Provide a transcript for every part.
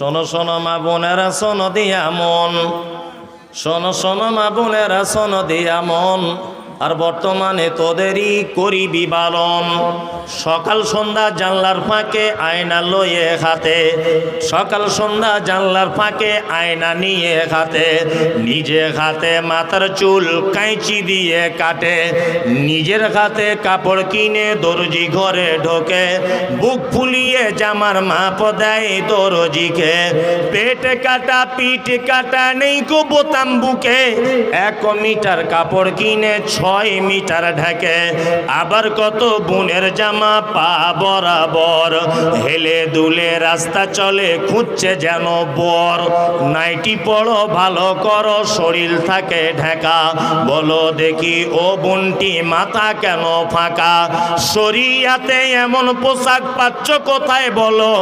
শোনো শোনো মা বোনেরা শোনো দিয়া মন। শোনো শোনো মা বোনেরা শোনো দিয়া মন। আর বর্তমানে তোদেরই করিবি বালন সকাল সন্ধ্যা জানলার ফাঁকে আয়না লয়ে হাতে সকাল সন্ধ্যা জানলার ফাঁকে আয়না নিয়ে হাতে নিজে হাতে মাথার চুল কাঁচি দিয়ে কাটে। নিজের হাতে কাপড় কিনে দর্জি ঘরে ঢোকে। বুক ফুলিয়ে জামার মাপ দেয় দর্জিকে। পেট কাটা, পিঠ কাটা নেই গো বোতাম বুকে। এক মিটার কাপড় কিনে ছয় মিটার ঢাকে, আবার কত বোনের জামা পা বরাবর। হেলে দুলে রাস্তা চলে, খুঁজছে যেন বর। নাইটি পড়ো, ভালো করো, শরীর থাকে ঢাকা। বলো দেখি ও বুনটি মাথা কেন ফাঁকা? শরিয়াতে এমন পোশাক পাচ্ছ কোথায় বলো?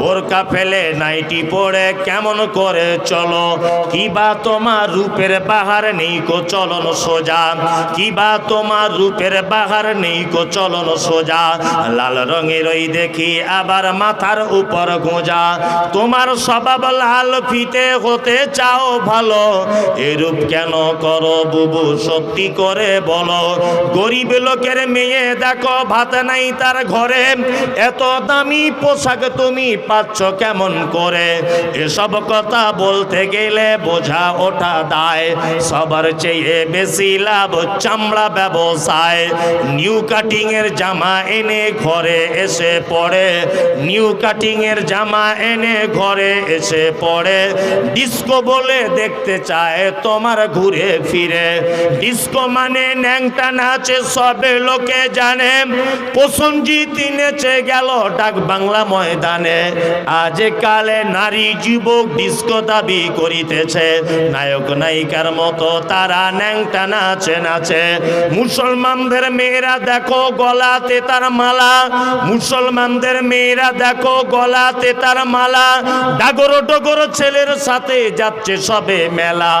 বোরকা ফেলে নাইটি পরে কেমন করে চলো? কিবা তোমার রূপের বাহার নেই কো চলন সোজা। কিবা তোমার রূপের বাহার নেই কো চলন সোজা। লাল রঙের ওই দেখি আবার মাথার উপর গোঁজা। তোমার স্বভাব লাল, ফিতে হতে চাও ভালো। এরূপ কেন করো বুবু, সত্যি করে বলো। গরিব লোকের মেয়ে, দেখো ভাত নাই তার ঘরে। এত দামি পোশাক তুমি পাচ্ছ কেমন করে? এসব কথা বলতে গেলে বোঝা ওঠা দায়। সবার চেয়ে বেশি লাভ চামড়া ব্যবসায় নিউ কাটিং এর জামা এনে ঘরে এসে পড়ে। নিউ কাটিং এর জামা এনে ঘরে এসে পড়ে। ডিস্কো বলে দেখতে চায় তোমার ঘুরে ফিরে। ডিস্কো মানে ন্যাংটা নাচে সবে লোকে জানে। প্রসঞ্জিত নেচে গেল ডাক বাংলা ময়দানে। আজ কালে নারী যুবক ডিস্কো দাবি করিতেছে। নায়ক নায়িকার মতো তারা ন্যাংটা নাচে নাচে মুসলমানদের মেয়েরা দেখো গলাতে তার মালা। মুসলমানদের মেয়েরা দেখো গলাতে তার মালা। ডাগর ডগর ছেলের সাথে যাচ্ছে সবে মেলা।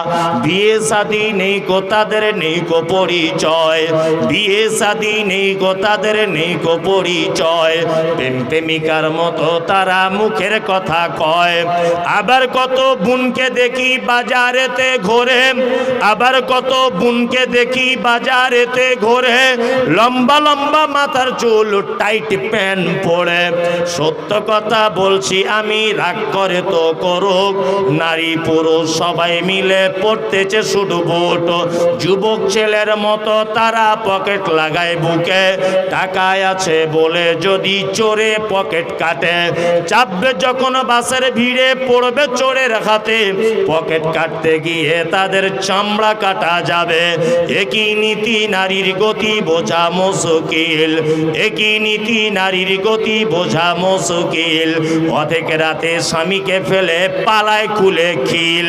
বিয়ে শাদি নেই গো তাদের, নেই গো পরিচয়। বিয়ে শাদি নেই গো তাদের, নেই গো পরিচয়। প্রেম প্রেমিকার মতো তারা মুখের কথা কয়। আবার কত বুনকে দেখি বাজারেতে ঘোরে। আবার কত বুনকে দেখি বাজারেতে ঘোরে, লম্বা লম্বা মাথার চুল, টাইট প্যান্ট পরে। সত্য কথা বলছি, আমি রাগ করে তো করুক। নারী পুরুষ সবাই মিলে পড়তেছে শুধু ভোট। যুবক ছেলের মতো তারা পকেট লাগায় বুকে। টাকায় আছে বলে যদি চোরে পকেট কাটে, চাপবে যখন বাসের ভিড়ে পড়বে চোরের হাতে। পকেট কাটতে গিয়ে তাদের চামড়া কাটা যাবে। একই নীতি নারীর গতি বোঝা মুশকিল। একই নীতি নারীর গতি বোঝা মুশকিল। অধেক রাতে স্বামীকে ফেলে পালায় খুলে খিল।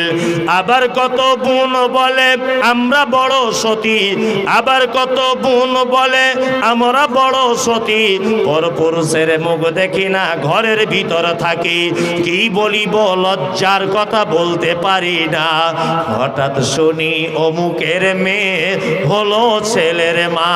আবার কত বোন বলে, আমরা বড় সতী। আবার কত বোন বলে, আমরা বড় সতী। পর পুরুষের মুখ দেখি না, ঘরের ভিতর থাকি। কি বলিব, লজ্জার কথা বলতে পারি না। হঠাৎ শুনি অমুকের মেয়ে হলো ছেলের মা।